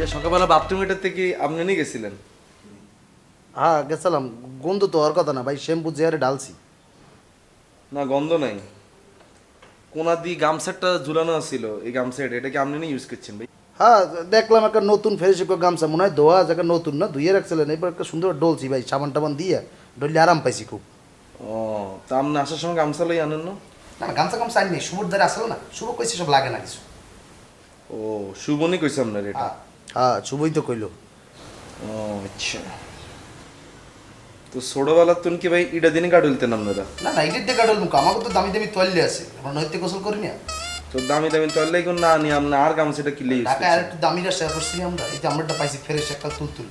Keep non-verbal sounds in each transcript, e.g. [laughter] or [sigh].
যে সকালবেলা বাথরুমেটার থেকে আপনি নিয়ে গেছিলেন? হ্যাঁ গেছিলাম। গন্ধ তো হওয়ার কথা না ভাই শ্যাম্পু চেয়ারে ডালছি না গন্ধ নাই। কোনা দিয়ে গামছাটা ঝুলানো ছিল এই গামছাটা এটা কি আপনি নিয়ে ইউজ করছেন ভাই? হ্যাঁ দেখলাম একটা নতুন গামছা মনে হয় ধোয়া আছে একটা নতুন না ধুয়ে রাখছিলেন এবার একটা সুন্দর ডলছি ভাই সাবান টাবান দিয়ে ডললে আরাম পাইছি খুব। ও তা আপনি আসার সময় গামছা লই আনেন না? না না, গামছা গামছা আনি শুভর দ্বারা আসলো না শুভ কইছে সব লাগে না কিছু। ও শুভনি কইছে আপনার এটা? হ্যাঁ শুভই তো কইলো। ও আচ্ছা। তো ছোটবেলার তুন কি ভাই ইটা দিনে কাটুলতেন আপনারা? না না এটির দিয়ে ডল মুখ আমাকে তো দামি দামি তৈলি আছে। আমরা নৈতে গোসল করি না। তো দামি দামি তলে এখন না নি আপনি আর গামছাটা কিলে ইউজ ঢাকায় আর একটু দামিটা শেয়ার করছি আমরা এই যে আমরা পাইছি ফেরেস একটা তুলতুল।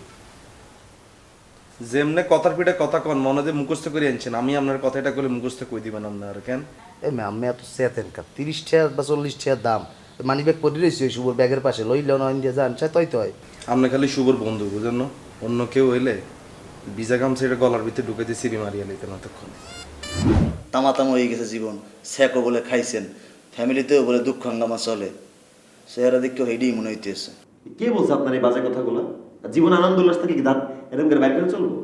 যেমনে কথার পিঠে কথা কন মনে দিয়ে মুখস্থ করে আনছেন। আমি আপনার কথাটা করে মুখস্থ করে দিবেন আপনার কেন? এই ম্যাম আমি এত সেতেন কা তিরিশ টাকা বা চল্লিশ টাকার দাম। মানি ব্যাগ পরে রয়েছে ওই শুভর ব্যাগের পাশে। লইলেও নয় দিয়ে যান সে তৈ তয়। আপনি খালি শুভর বন্ধু বুঝেন না? অন্য কেউ হইলে ভিজা গামছা এটা গলার ভিতরে ঢুকাইতে সিঁড়ি মারিয়া লইতেন এতক্ষণ। তামাতাম হয়ে গেছে জীবন স্যাকও বলে খাইছেন ফ্যামিলিতেও বলে দুঃখ হাঙ্গামা চলে। চেহারা দেখতেও হেডেই মনে হইতেছে। কে বলছে আপনার এই বাজে কথাগুলো? জীবন আনন্দ উল্লাস থাকে কি দাঁত এরকম করে বাইর করে চলবো?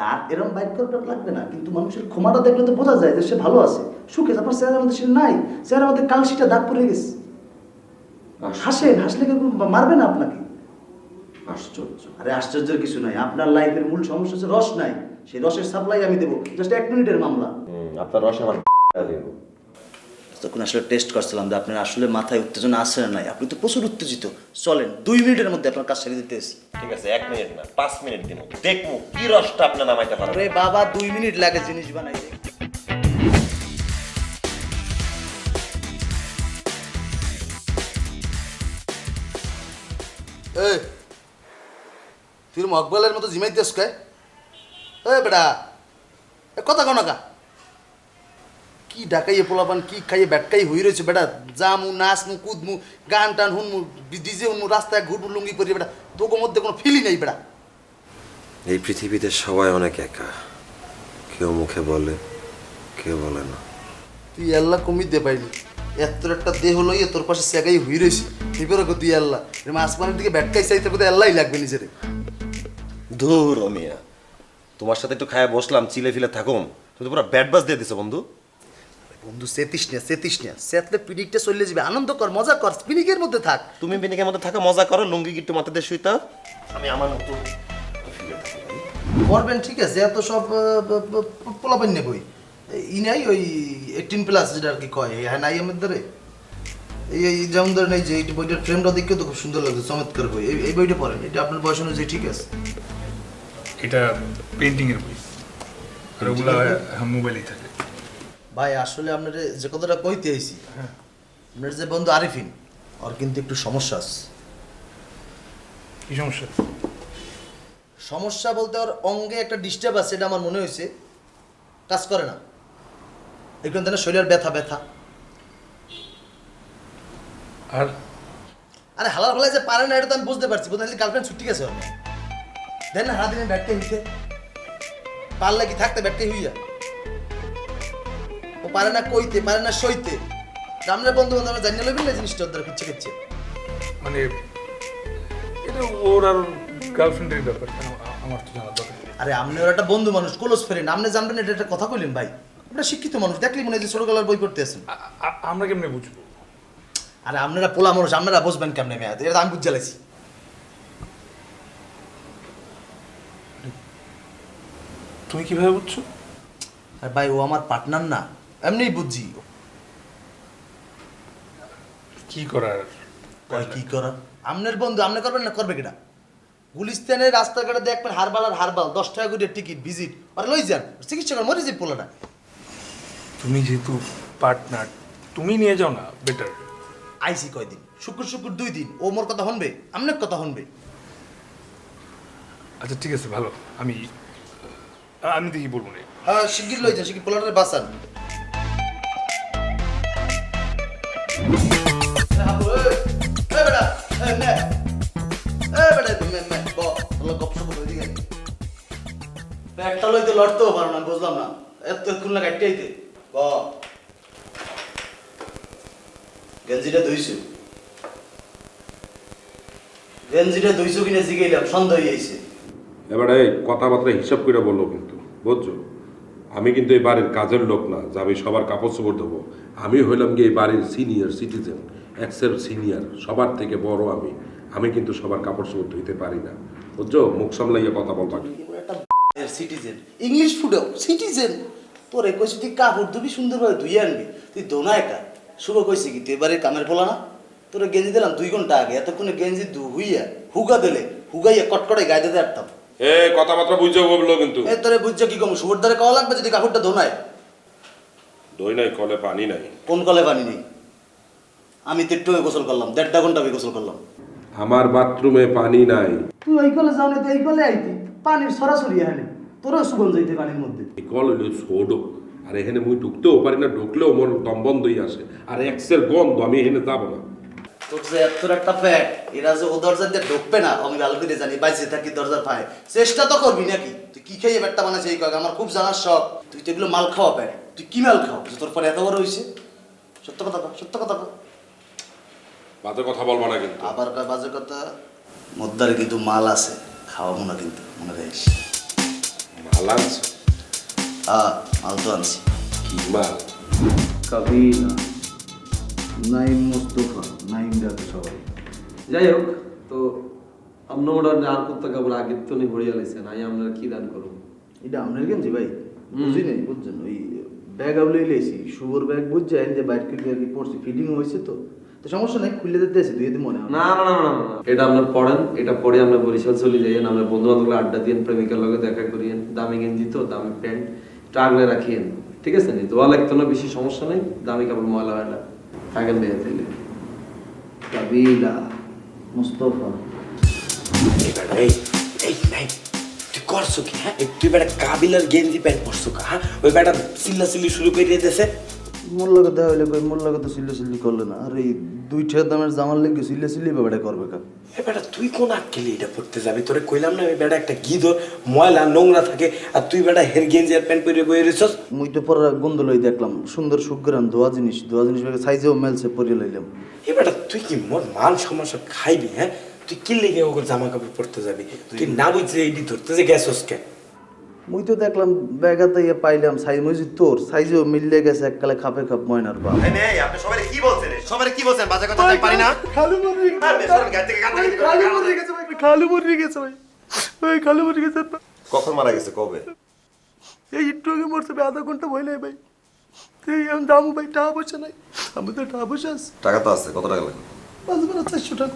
দাঁত এরকম বাইক করাটা লাগবে না কিন্তু মানুষের ক্ষমাটা দেখলে তো বোঝা যায় যে সে ভালো আছে। সুখে আপনার চেহারার মধ্যে সে নাই চেহারার মধ্যে কালশিটা দাগ পড়ে গেছে। হাসেন হাসলে কেউ মারবে না আপনাকে? আশ্চর্য। আরে আশ্চর্যের কিছু নাই আপনার লাইফের মূল সমস্যা হচ্ছে রস নাই সেই রসের সাপ্লাই আমি দেবো। জাস্ট এক মিনিটের মামলা। আপনার রস আমার [laughs] দেব। তখন আসলে টেস্ট করছিলাম যে আপনার আসলে মাথায় উত্তেজনা আছে না নাই। আপনি তো প্রচুর উত্তেজিত। চলেন দুই মিনিটের মধ্যে আপনার কাজ ছেড়ে দিতে এসে। ঠিক আছে এক মিনিট না পাঁচ মিনিট দিন। দেখব কি রসটা আপনি নামাইতে পারবেন আরে বাবা দুই মিনিট লাগে জিনিস বানাইতে। তুই মকবলের মতো জিমাইতেস কে? এ বেটা এ কথা কো কা। কি ডাকাইয়ে পোলাপান কি খাইয়ে ব্যাটকাই হই রয়েছে বেটা। জামু নাচমু কুদমু গান টান হুনমু ডিজে হুনমু রাস্তায় ঘুরবু লুঙ্গি পরি বেটা। তোকে মধ্যে কোনো ফিলই নেই বেটা। এই পৃথিবীতে সবাই অনেক একা। কেউ মুখে বলে কেউ বলে না। তুই আল্লাহ কমি দে পাইলি। এত একটা দেহ লইয়ে তোর পাশে সেগাই হই রয়েছি। এবারে তুই আল্লাহ। আসমানের দিকে ব্যাটকাই চাইতে কোথায় আল্লাহই লাগবে নিজেরে। ধুর মিয়া। তোমার সাথে একটু খায়া বসলাম চিলে ফিলে থাকুম। তুমি পুরো ব্যাট বাস দিয়ে দিছো বন্ধু। বন্ধু সেতিস না সেতিস না। সেতলে পিনিকটা চলে যাবে আনন্দ কর মজা কর পিনিকের মধ্যে থাক। তুমি পিনিকের মধ্যে থাকো মজা করো লুঙ্গি গিট্টু মাথাতে শুইতা? আমি আমার মতো করবেন ঠিক আছে এত সব পোলাপান নেবই। ই নাই ওই এইটিন প্লাস যেটা আর কি কয় হ্যাঁ নাই আমার ধরে? এই যেমন ধরেন এই যে এই বইটার ফ্রেমটা দেখতে তো খুব সুন্দর লাগছে চমৎকার বই। এই এই বইটা পড়েন এটা আপনার বয়স অনুযায়ী ঠিক আছে। এটা পেন্টিং এর বই। আর ওগুলো মোবাইলেই থাকে। ভাই আসলে আপনার যে কথাটা কইতে আইছি আপনার যে বন্ধু আরিফিন ওর কিন্তু একটু সমস্যা আছে। কি সমস্যা? সমস্যা বলতে ওর অঙ্গে একটা ডিস্টার্ব আছে এটা আমার মনে হয়েছে কাজ করে না। এখান থেকে শরীরের ব্যথা ব্যথা। আর? আরে হালার ফালায় যে পারে না এটা তো আমি বুঝতে পারছি। বোধ হয় গার্লফ্রেন্ড ছুটি গেছে ওর। দেন না সারাদিনে ব্যাটকে হইতে পারলে কি থাকতে ব্যাটকে হইয়া। ও পারে না কইতে পারে না সইতে। আমরা বন্ধু বান্ধব আমরা জানিয়ে লইবেন না জিনিসটা ওদের কিচ্ছে কিচ্ছে মানে এটা ওর আর গার্লফ্রেন্ডের ব্যাপার আমার তো জানার দরকার আরে আপনি ওর একটা বন্ধু মানুষ ক্লোজ ফ্রেন্ড আপনি জানবেন এটা একটা কথা কইলেন ভাই। আপনারা শিক্ষিত মানুষ দেখলি মনে হয় যে ছোটবেলার বই পড়তে আছেন। আমরা কেমনে বুঝব? আরে আপনারা পোলা মানুষ আপনারা বুঝবেন কেমনে মেয়াদ? এটা আমি বুঝতে তুমি কীভাবে বুঝছ? আর ভাই ও আমার পার্টনার না। এমনিই বুঝছি। কি করার? কয় কি করা আমনের বন্ধু আমনে করবেন না করবে কিনা? গুলিস্তানের রাস্তাঘাটে দেখবেন হারবাল আর হারবাল দশ টাকা করে টিকিট ভিজিট আর লই যান চিকিৎসা কর মরে পোলাটা তুমি যেহেতু পার্টনার তুমি নিয়ে যাও না বেটার আইসি কয়দিন? শুক্র শুক্র দুই দিন। ও মোর কথা শুনবে আমনের কথা শুনবে। আচ্ছা ঠিক আছে ভালো। আমি আমি দেখি বলব না হ্যাঁ শিগগির লই যান শিগগির পোলাটারে বাঁচান। একটা লইতে লড়তেও পারো না বুঝলাম না। এত খুলনা কাটতে ব। গেঞ্জিটা ধুইছো? গেঞ্জিটা দুইশো কিনে জিগাইলাম সন্দেহ হয়েছে এবারে এই কথাবার্তা হিসাব করে বলল কিন্তু। বুঝছ? আমি কিন্তু এই বাড়ির কাজের লোক না, যে আমি সবার কাপড় চোপড় দেবো আমি হইলাম কি এই বাড়ির সিনিয়র সিটিজেন এক্সের সিনিয়র সবার থেকে বড় আমি। আমি কিন্তু সবার কাপড় চোপড় ধুইতে পারি না। বুঝছ? মুখ সামলাইয়া কথা বলবা সিটিজেন ইংলিশ ফুডেও সিটিজেন তোরে কইছি, তুই কাপড় ধুবি, সুন্দরভাবে ধুয়ে আনবি। তুই দোনা একা? শুভ কইছি কি, তুই এবারে কামের পোলা না? তোরে গেঞ্জি দিলাম দুই ঘণ্টা আগে, এতক্ষণে গেঞ্জি দু হুইয়া হুগা দিলে, হুগাইয়া কটকটে গায়ে দিতে পারতাম। এ কথাবার্তা বুঝছ বলল কিন্তু। এ তোরে বুঝছ কি কম? শুভর দ্বারে কওয়া লাগবে যদি কাপড়টা ধোনায়। দই নাই কলে পানি নাই। কোন কলে পানি নেই? আমি তো একটু গোসল করলাম দেড়টা ঘণ্টা আমি গোসল করলাম। আমার বাথরুমে পানি নাই। তুই ওই কলে যাও না তো এই কলে আইতি। পানির সরাসরি এখানে। তোরও সুগন্ধ যাইতে পানির মধ্যে। এই কল হইল ছোটো আর এখানে মুই ঢুকতেও পারি না ঢুকলেও মোর দম বন্ধই আসে। আর এক্সের গন্ধ আমি এখানে যাব না। তোর যে এত একটা ফ্যাট এরা যে ও দরজা দিয়ে ঢুকবে না আমি ভালো করে জানি বাইসে থাকি দরজার পায়ে। চেষ্টা তো করবি নাকি? তুই কি খেয়ে ব্যাটটা বানাচ্ছে এই কাজ আমার খুব জানার শখ। তুই তো এগুলো মাল খাওয়া প্যাট। তুই কি মাল খাও যে তোর পরে এত বড় হয়েছে সত্য কথা সত্য কথা। বাজে কথা বলব না কিন্তু। আবার বাজে কথা? মদ্দারে কিন্তু মাল আছে খাওয়াবো না কিন্তু মনে রাখিস। মাল আনছো? হ্যাঁ মাল তো আনছি। কি মাল? কাবিলা নাইম মুস্তফা নাইম ডাকে সবাই। যাই হোক তো আপনারা আর করতে কাপড় আগের তো নি ভরিয়া লাইছেন আই আপনারা কি দান করুন? এটা আপনার গেঞ্জি ভাই? বুঝি নাই বুঝছেন? ওই ব্যাগ আউলে লেছি শুভর ব্যাগ বুঝছেন যে বাইট কিনতে আর কি পড়ছি ফিটিং হয়েছে তো। তো সমস্যা নাই খুললে দিতে আছে দুই দিন মনে হয়। না না না না এটা আপনার পড়েন এটা পরে আমরা বরিশাল চলে যাইয়েন আমরা বন্ধু বান্ধবগুলো আড্ডা দিয়েন প্রেমিকার লগে দেখা করিয়েন দামি গেঞ্জি তো দামি প্যান্ট একটু আগলে রাখিয়েন ঠিক আছে? নি দোয়া লাগতো না বেশি সমস্যা নাই দামি কাপড় ময়লা হয় না। থাকেন দেয়া তাইলে কাবিলা, মুস্তফা। তুই করছ কি হ্যাঁ? তুই বেটা কাবিলার গেঞ্জি প্যান্ট পরছো কা হ্যাঁ? ওই বেটা সিল্লা সিল্লি শুরু করে দিয়েছে। লগে দেখা হইলে কই তো সিল্লে সিল্লি করলে না। আর এই দুই ঠের দামের জামার লেগে সিল্লে সিল্লি ব্যাপারটা করবে কা? এ বেটা তুই কোন আক্কেলে এটা পড়তে যাবি? তোরে কইলাম না বেটা একটা গিদর ময়লা নোংরা থাকে আর তুই বেটা হের গেঞ্জি আর প্যান্ট পরে বয়ে রেছস মুই তো পরে গন্ধ লই দেখলাম সুন্দর সুগ্রাম ধোয়া জিনিস ধোয়া জিনিস ব্যাগে সাইজেও মেলছে পরিয়ে লইলাম। এ বেটা তুই কি মোর মান সমস্যা খাইবি হ্যাঁ? তুই কি লেগে ওকে জামা কাপড় পরতে যাবি? তুই না বুঝলে এইটি ধরতে যে গেছস কে? মুই তো দেখলাম ব্যাগাতে ইয়ে পাইলাম সাইজ মুজি তোর সাইজও মিললে গেছে এককালে খাপে খাপ ময়নার বাপ। আপনি সবাই কি বলছেন সবাই কি বলছেন? বাজে কথা আমি পারি না। খালু মরে আর বেসরকারি গাড়ি থেকে গান থেকে খালু মরে গেছে ভাই খালু মরে গেছে ভাই। ভাই খালু মরে গেছে। কখন মারা গেছে কবে? এই একটু আগে মরছে আধা ঘণ্টা ভইলে ভাই। এই আমি দামু ভাই টাকা পয়সা নাই। আমি তো টাকা পয়সা আছে। টাকা তো আছে কত টাকা লাগবে? পাঁচ বার চারশো টাকা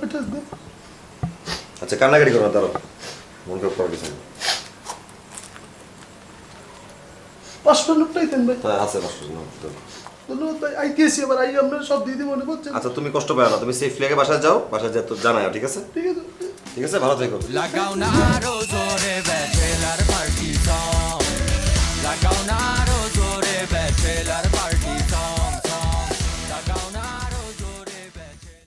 আচ্ছা কান্নাকাটি করো না তারও মন খারাপ করার কিছু পাঁচশো লোক পাইতেন ভাই আছে পাঁচশো লোক ধন্যবাদ ভাই আইতেছি আই আপনার সব দিয়ে দিব মনে আচ্ছা, তুমি কষ্ট পাও না তুমি সেই ফ্লেগে যাও বাসায় যা তো ঠিক আছে? ঠিক আছে ভালো থেকো। লাগাও না আরও জোরে ব্যাচেলার পার্টি সং না আরও জোরে ব্যাচেলার পার্টি